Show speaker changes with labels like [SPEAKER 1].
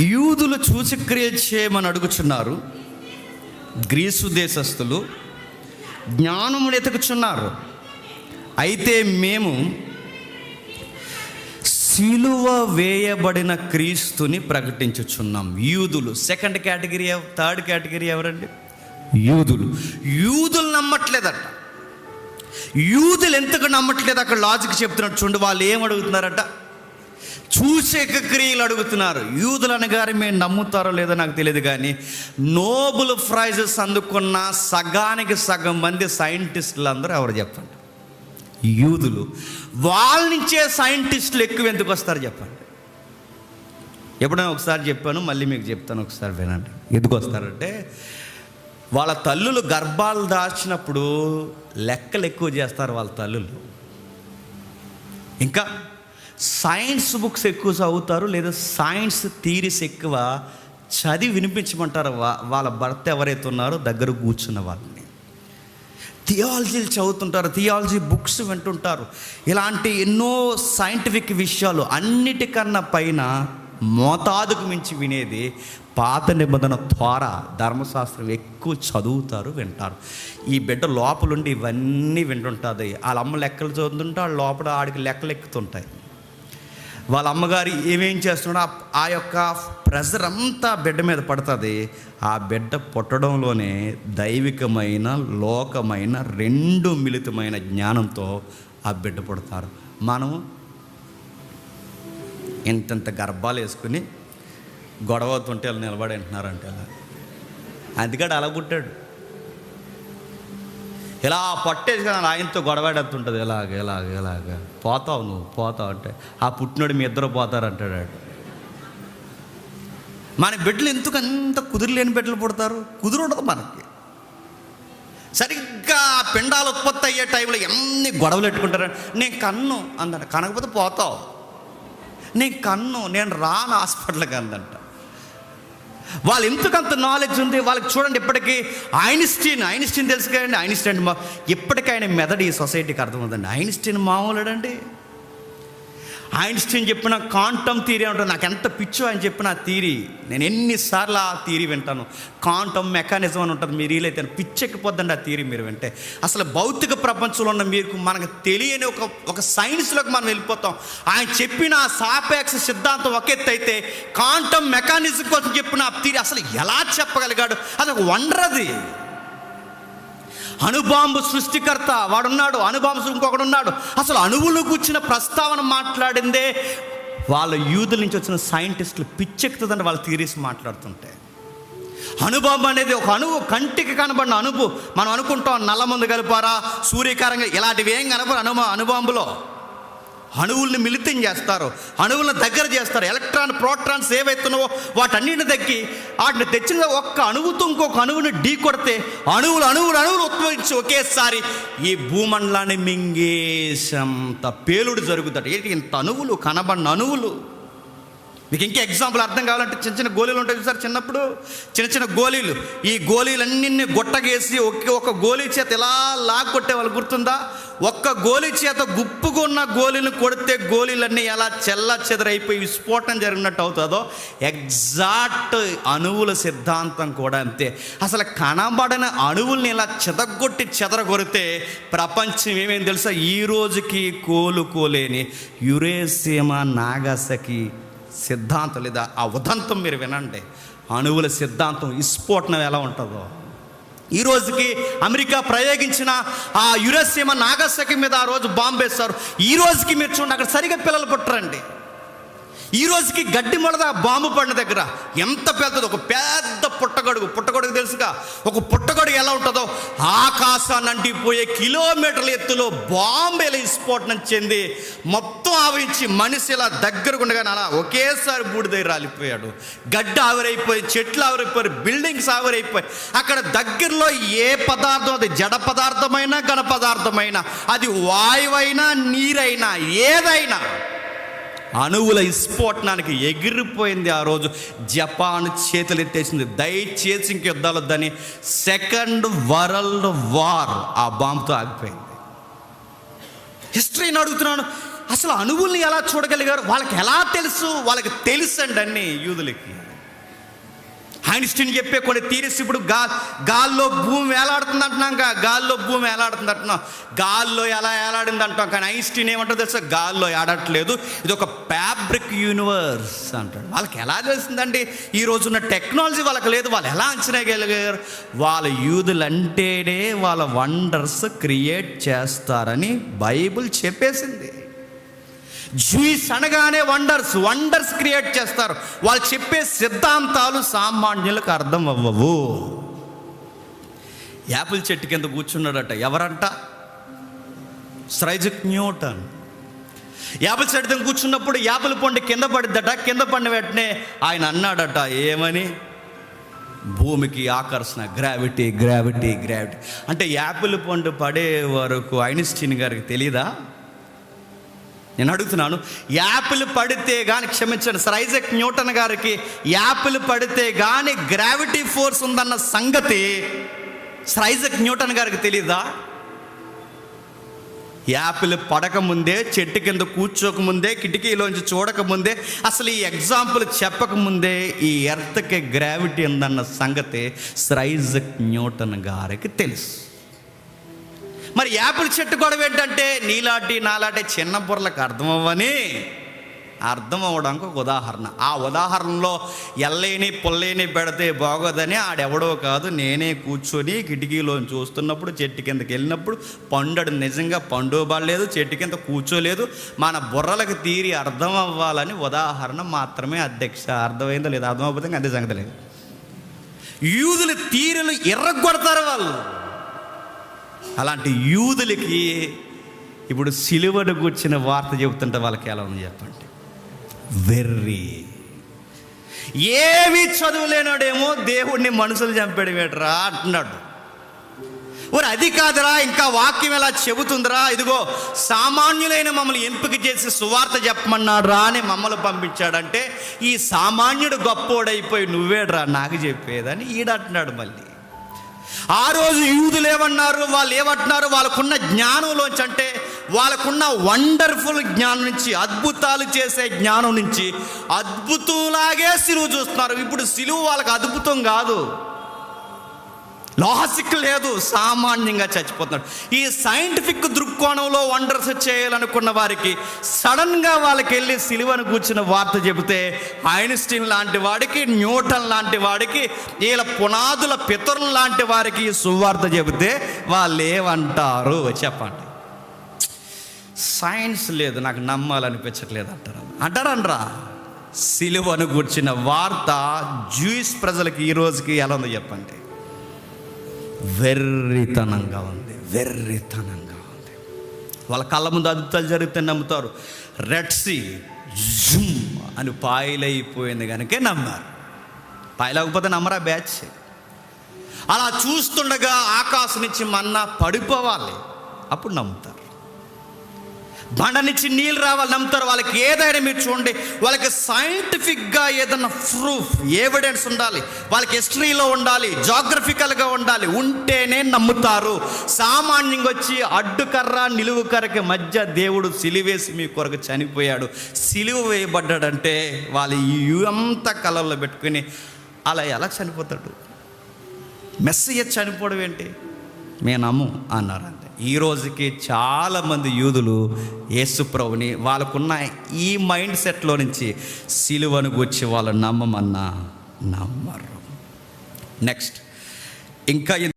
[SPEAKER 1] యూదులు సూచక్రియ చేయమని అడుగుచున్నారు. గ్రీసు దేశస్థులు జ్ఞానమును ఎతుకుచున్నారు అయితే మేము సిలువ వేయబడిన క్రీస్తుని ప్రకటించుచున్నాం. యూదులు సెకండ్ కేటగిరీ థర్డ్ కేటగిరీ ఎవరండి? యూదులు. యూదులు నమ్మట్లేదట. యూదులు ఎంతకు నమ్మట్లేదు? అక్కడ లాజిక్ చెప్తున్నట్టు చూడండి వాళ్ళు ఏం అడుగుతున్నారట? చూసే క్రియలు అడుగుతున్నారు. యూదులు అనగానే మేము నమ్ముతారో లేదో నాకు తెలియదు కానీ నోబుల్ ప్రైజెస్ అందుకున్న సగానికి సగం మంది సైంటిస్టులు అందరూ ఎవరు చెప్పండి? యూదులు. వాళ్ళ నుంచే సైంటిస్టులు ఎక్కువ ఎందుకు వస్తారు చెప్పండి? ఎప్పుడైనా ఒకసారి చెప్పాను మళ్ళీ మీకు చెప్తాను ఒకసారి వినండి. ఎందుకు వస్తారంటే వాళ్ళ తల్లులు గర్భాలు దాచినప్పుడు లెక్కలు ఎక్కువ చేస్తారు వాళ్ళ తల్లులు. ఇంకా సైన్స్ బుక్స్ ఎక్కువ చదువుతారు లేదా సైన్స్ థీరీస్ ఎక్కువ చదివి వినిపించమంటారు వా- వాళ్ళ భర్త ఎవరైతే ఉన్నారో దగ్గర కూర్చున్న వాళ్ళని. థియాలజీలు చదువుతుంటారు థియాలజీ బుక్స్ వింటుంటారు. ఇలాంటి ఎన్నో సైంటిఫిక్ విషయాలు అన్నిటికన్నా పైన మోతాదుకు మించి వినేది పాత నిబంధన ద్వారా ధర్మశాస్త్రం ఎక్కువ చదువుతారు వింటారు. ఈ బిడ్డ లోపలుండి ఇవన్నీ వింటుంటుంది. వాళ్ళ అమ్మ లెక్కలు చదువుతుంటే వాళ్ళ లోపల ఆడికి లెక్కలు ఎక్కుతుంటాయి. వాళ్ళ అమ్మగారు ఏమేం చేస్తున్నాడో ఆ- యొక్క ప్రెజర్ అంతా బిడ్డ మీద పడుతుంది. ఆ బిడ్డ పుట్టడంలోనే దైవికమైన లోకమైన రెండు మిళితమైన జ్ఞానంతో ఆ బిడ్డ పుడతారు. మనము ఇంతంత గర్భాలు వేసుకుని గొడవ అవుతుంటే వాళ్ళు నిలబడి అంటున్నారంటే అలా అందుకని అలా పుట్టాడు. ఇలా పట్టేసి కానీ ఆయనతో గొడవాడుతుంటుంది ఇలాగ ఇలాగ ఇలాగ పోతావు నువ్వు పోతావు అంటే. ఆ పుట్టినోడు మీ ఇద్దరు పోతారు అంటాడు ఆడు. మన బిడ్డలు ఎందుకు అంత కుదిరిలేని బిడ్డలు పుడతారు? కుదురుండదు మనకి. సరిగ్గా ఆ పిండాలు ఉత్పత్తి అయ్యే టైంలో ఎన్ని గొడవలు పెట్టుకుంటారు? నేను కన్ను అందంట. కనకపోతే పోతావు. నేను కన్ను నేను రాను హాస్పిటల్కి అందంట. వాళ్ళు ఎంతకంత నాలెడ్జ్ ఉంది వాళ్ళకి చూడండి ఇప్పటికీ. ఐన్స్టీన్ ఐన్స్టీన్ తెలుసు కదండి ఐన్స్టీన్ ఇప్పటికీ ఆయన మెదడు ఈ సొసైటీకి అర్థమవుతుంది ఐన్స్టీన్ మామూలుడండి. ఐన్స్టీన్ చెప్పిన కాంటమ్ థీరీ ఉంటుంది నాకు ఎంత పిచ్చో ఆయన చెప్పిన ఆ థీరీ నేను ఎన్నిసార్లు ఆ థీరీ వింటాను. కాంటమ్ మెకానిజం అని ఉంటుంది. మీరు వీలైతే పిచ్చెక్కిపోద్దండి ఆ థీరీ మీరు వింటే. అసలు భౌతిక ప్రపంచంలో ఉన్న మీకు మనకు తెలియని ఒక ఒక సైన్స్లోకి మనం వెళ్ళిపోతాం. ఆయన చెప్పిన ఆ సాపేక్ష సిద్ధాంతం ఒక ఎత్తు అయితే కాంటమ్ మెకానిజం కోసం చెప్పిన ఆ థీరీ అసలు ఎలా చెప్పగలిగాడు? అది ఒక వండర్ అది. అణుబాంబు సృష్టికర్త వాడున్నాడు అణుబాంబు ఇంకొకడు ఉన్నాడు అసలు అణువులు కూర్చిన ప్రస్తావన మాట్లాడిందే వాళ్ళ యూదుల నుంచి వచ్చిన సైంటిస్టులు పిచ్చెక్కుతుందని వాళ్ళ థీరీస్ మాట్లాడుతుంటే. అణుబాంబు అనేది ఒక అణువు కంటికి కనబడిన అణువు. మనం అనుకుంటాం నల్ల ముందు కలిపారా సూర్యకారంగా ఇలాంటివి ఏం కనపడు అణు అణుబాంబులో. అణువుల్ని మిళితం చేస్తారు అణువులను దగ్గర చేస్తారు ఎలక్ట్రాన్ ప్రోటాన్స్ ఏవైతున్నావో వాటన్నిటిని తగ్గి వాటిని తెచ్చిన ఒక్క అణువుతో ఇంకొక అణువుని ఢీ కొడితే అణువులు అణువులు అణువులు ఉద్భవించి ఒకేసారి ఈ భూమండలాన్ని మింగేసంత పేలుడు జరుగుతాడు ఏంటి ఇంత అణువులు కనబడిన అణువులు? మీకు ఇంకా ఎగ్జాంపుల్ అర్థం కావాలంటే చిన్న చిన్న గోళీలు ఉంటాయి సార్. చిన్నప్పుడు చిన్న చిన్న గోళీలు. ఈ గోళీలన్నీ గొట్టగేసి ఒకే ఒక గోళీ చేత ఇలా లాక్కొట్టే వాళ్ళు గుర్తుందా? ఒక్క గోళీ చేత గుప్పుగా ఉన్న గోళీలు కొడితే గోళీలన్నీ ఎలా చెల్ల చెదరైపోయి విస్ఫోటం జరిగినట్టు అవుతుందో? ఎగ్జాక్ట్ అణువుల సిద్ధాంతం కూడా అంతే. అసలు కనబడిన అణువుల్ని ఇలా చెదగొట్టి చెదరగొడితే ప్రపంచం ఏమేమి తెలుసా? ఈ రోజుకి కోలుకోలేని యురేసీమ నాగసకి సిద్ధాంతం లేదా ఆ ఉదంతం మీరు వినండి. అణువుల సిద్ధాంతం విస్ఫోటనం ఎలా ఉంటుందో. ఈ రోజుకి అమెరికా ప్రయోగించిన ఆ యురసీమ నాగసకి మీద ఆ రోజు బాంబేస్తారు ఈ రోజుకి మీరు చూడండి అక్కడ సరిగా పిల్లలు పుట్టరండి. ఈ రోజుకి గడ్డి మొలద బాంబు పడిన దగ్గర ఎంత పెద్దది ఒక పెద్ద పుట్టగొడుగు. పుట్టగొడుగు తెలుసుగా? ఒక పుట్టగొడుగు ఎలా ఉంటుందో? ఆకాశాన్ని అంటిపోయే కిలోమీటర్ల ఎత్తులో బాంబు ఎలా విస్ఫోటనం చెంది మొత్తం ఆవరించి మనిషి ఇలా దగ్గరకు అలా ఒకేసారి బూడిద రాలిపోయాడు. గడ్డ ఆవిరైపోయి చెట్లు ఆవిరైపోయి బిల్డింగ్స్ ఆవిరైపోయి అక్కడ దగ్గరలో ఏ పదార్థం? అది జడ పదార్థమైనా ఘన పదార్థమైనా అది వాయువైనా నీరైనా ఏదైనా. అణువుల విస్ఫోటనానికి ఎగిరిపోయింది ఆ రోజు. జపాన్ చేతులు ఎత్తేసింది దయచేసి ఇంక యుద్ధాలు వద్దని సెకండ్ వరల్డ్ వార్ ఆ బాంబుతో ఆగిపోయింది. హిస్టరీని అడుగుతున్నాను. అసలు అణువుల్ని ఎలా చూడగలిగారు? వాళ్ళకి ఎలా తెలుసు? వాళ్ళకి తెలుసు అండి అన్ని యూదులకి. ఐన్స్టీన్ చెప్పే కొన్ని థీరీస్ ఇప్పుడు గా గాల్లో భూమి వేలాడుతుంది అంటున్నాం గాల్లో భూమి వేలాడుతుంది అంటున్నాం. గాల్లో ఎలా వేలాడింది అంటాం కానీ ఐన్స్టీన్ ఏమంటారు తెలుసా? గాల్లో ఆడట్లేదు ఇది ఒక ఫ్యాబ్రిక్ యూనివర్స్ అంటాడు. వాళ్ళకి ఎలా తెలిసిందండి ఈ రోజున్న టెక్నాలజీ వాళ్ళకి లేదు. వాళ్ళు ఎలా అంచనా గెలిగారు వాళ్ళ యూదులు అంటేనే వాళ్ళ వండర్స్ క్రియేట్ చేస్తారని బైబిల్ చెప్పేసింది. జ్యూస్ అనగానే వండర్స్ వండర్స్ క్రియేట్ చేస్తారు. వాళ్ళు చెప్పే సిద్ధాంతాలు సామాన్యులకు అర్థం అవ్వవు. యాపిల్ చెట్టు కింద కూర్చున్నాడట ఎవరంట? స్రైజక్ న్యూటన్. యాపిల్ చెట్టు కింద కూర్చున్నప్పుడు యాపిల్ పండు కింద పడిద్దట కింద పడిన వెంటనే ఆయన అన్నాడట ఏమని? భూమికి ఆకర్షణ గ్రావిటీ గ్రావిటీ గ్రావిటీ. అంటే యాపిల్ పండు పడే వరకు ఐన్స్టీన్ గారికి తెలీదా? నేను అడుగుతున్నాను యాపిల్ పడితే కానీ క్షమించండి సర్ ఐజక్ న్యూటన్ గారికి యాపిల్ పడితే కానీ గ్రావిటీ ఫోర్స్ ఉందన్న సంగతి సర్ ఐజక్ న్యూటన్ గారికి తెలీదా? యాపిల్ పడకముందే చెట్టు కింద కూర్చోకముందే కిటికీలోంచి చూడకముందే అసలు ఈ ఎగ్జాంపుల్ చెప్పకముందే ఈ ఎర్త్కి గ్రావిటీ ఉందన్న సంగతి సర్ ఐజక్ న్యూటన్ గారికి తెలుసు. మరి యాపిల్ చెట్టు గొడవ ఏంటంటే నీలాంటి నాలాంటి చిన్న బుర్రలకు అర్థమవ్వని. అర్థం అవ్వడానికి ఒక ఉదాహరణ. ఆ ఉదాహరణలో ఎల్లేని పుల్లయిని పెడితే బాగోదని ఆడెవడో కాదు నేనే కూర్చొని కిటికీలో చూస్తున్నప్పుడు చెట్టు కిందకి వెళ్ళినప్పుడు పండడు నిజంగా పండు పడలేదు చెట్టు కింద కూర్చోలేదు. మన బుర్రలకు తీరి అర్థం అవ్వాలని ఉదాహరణ మాత్రమే అధ్యక్ష. అర్థమైందో లేదు అర్థమవుతుంది అదే సంగతి లేదు. యూదుల తీరులు ఎర్రగొడతారు వాళ్ళు. అలాంటి యూదులకి ఇప్పుడు సిలువను కూర్చిన వార్త చెబుతుంటే వాళ్ళకి ఎలా ఉంది చెప్పండి? వెర్రి. ఏమి చదువులేనాడేమో దేవుణ్ణి మనుషులు చంపాడు వేటరా అంటున్నాడు. ఓరి అది కాదురా ఇంకా వాక్యం ఎలా చెబుతుందిరా? ఇదిగో సామాన్యులైన మమ్మల్ని ఎంపిక చేసి సువార్త చెప్పమన్నాడురా అని మమ్మల్ని పంపించాడంటే ఈ సామాన్యుడు గొప్పోడైపోయి నువ్వేడ్రా నాకు చెప్పేదని ఈడంటున్నాడు మళ్ళీ. ఆ రోజు యూదులు ఏమన్నారు? వాళ్ళు ఏమంటున్నారు? వాళ్ళకున్న జ్ఞానంలోంచి అంటే వాళ్ళకున్న వండర్ఫుల్ జ్ఞానం నుంచి అద్భుతాలు చేసే జ్ఞానం నుంచి అద్భుతంలాగే సిలువు చూస్తున్నారు. ఇప్పుడు సిలువు వాళ్ళకి అద్భుతం కాదు. లాజిక్ లేదు సామాన్యంగా చచ్చిపోతున్నాడు. ఈ సైంటిఫిక్ దృక్కోణంలో వండర్స్ చేయాలనుకున్న వారికి సడన్గా వాళ్ళకి వెళ్ళి సిలువను కూర్చున్న వార్త చెబితే ఐన్స్టీన్ లాంటి వాడికి న్యూటన్ లాంటి వాడికి వీళ్ళ పునాదుల పితరులు లాంటి వారికి సువార్త చెబితే వాళ్ళు ఏమంటారు చెప్పండి. సైన్స్ లేదు నాకు నమ్మాలనిపించట్లేదు అంటారు. అంటారనరా? సిలువను కూర్చిన వార్త జూయిస్ ప్రజలకి ఈ రోజుకి ఎలా ఉందో చెప్పండి. వెర్రితనంగా ఉంది. వెర్రితనంగా ఉంది. వాళ్ళ కళ్ళ ముందు అద్భుతాలు జరిగితే నమ్ముతారు. రెడ్సీ జుమ్ అని పాయలైపోయింది కనుకే నమ్మారు. పాయలేకపోతే నమ్మరా బ్యాచ్? అలా చూస్తుండగా ఆకాశం నుంచి మన్నా పడిపోవాలి. అప్పుడు నమ్ముతారు. బండ నుంచి నీళ్ళు రావాలి నమ్ముతారు. వాళ్ళకి ఏదైనా మీరు చూడండి వాళ్ళకి సైంటిఫిక్గా ఏదైనా ప్రూఫ్ ఎవిడెన్స్ ఉండాలి. వాళ్ళకి హిస్టరీలో ఉండాలి జాగ్రఫికల్గా ఉండాలి. ఉంటేనే నమ్ముతారు. సామాన్యంగా వచ్చి అడ్డుకర్ర నిలువు కర్రకి మధ్య దేవుడు సిలివేసి మీ కొరకు చనిపోయాడు. సిలువ వేయబడ్డాడంటే వాళ్ళు అంతా కలర్లో పెట్టుకుని అలా ఎలా చనిపోతాడు? మెస్సయ్య చనిపోవడం ఏంటి? మేము నమ్ము అన్నారు అంతే. ఈ రోజుకి చాలామంది యూదులు యేసుప్రభుని వాళ్ళకున్న ఈ మైండ్ సెట్లో నుంచి సిలువను గుచ్చి వాళ్ళు నమ్మమన్నా నమ్మరు. నెక్స్ట్ ఇంకా